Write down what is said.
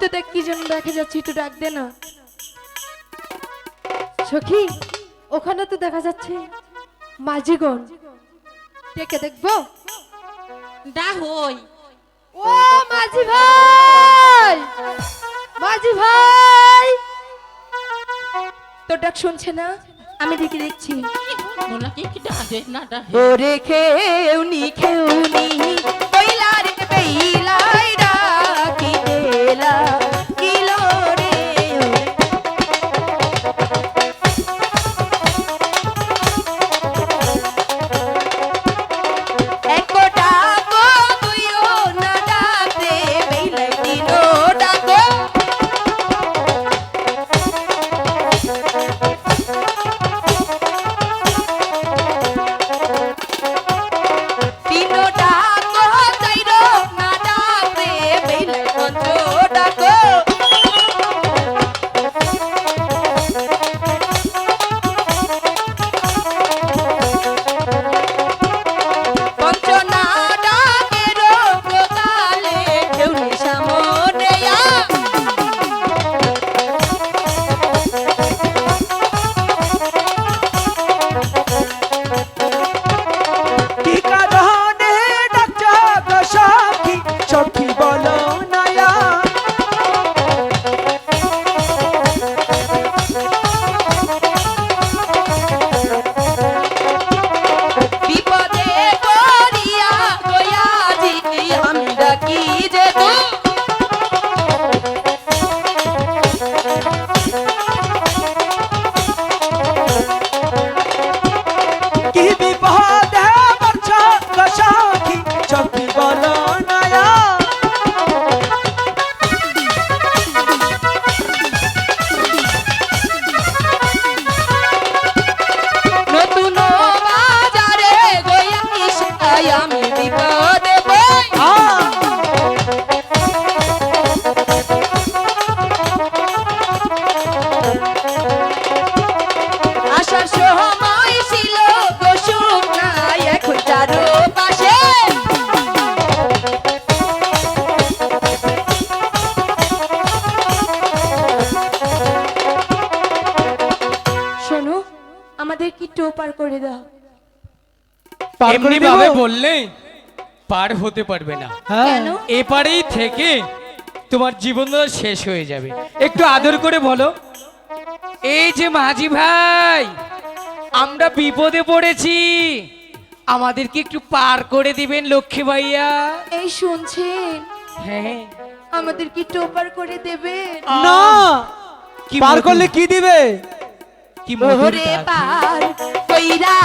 দেখ কি জন্য দেখা যাচ্ছে একটু ডাক দে না। সখি ওখানে তো দেখা যাচ্ছে মাঝিগণ। ডেকে দেখব? ডা হই। ও মাঝি ভাই! মাঝি ভাই! তোর ডাক শুনছে না? আমি ডেকে দেখছি। মোলা কি কি ডাকে? না ডাকে। ওরে খেউনি খেউনি। আমাদের কি টো পার করে দাও। পার করে এমনি দেবো? ভাবে বললে পার হতে পারবে না। হ্যাঁ। কেন? এপারেই থেকে তোমার জীবন শেষ হয়ে যাবে। একটু আদর করে বলো। এই যে মাঝি ভাই আমরা বিপদে পড়েছি। আমাদেরকে একটু পার করে দিবেন লক্ষ্মী ভাইয়া। এই শুনছেন? হ্যাঁ। আমাদের কি টো পার করে দেবে না। কি পার করলে কি দিবে? কি মধুর পার কইরা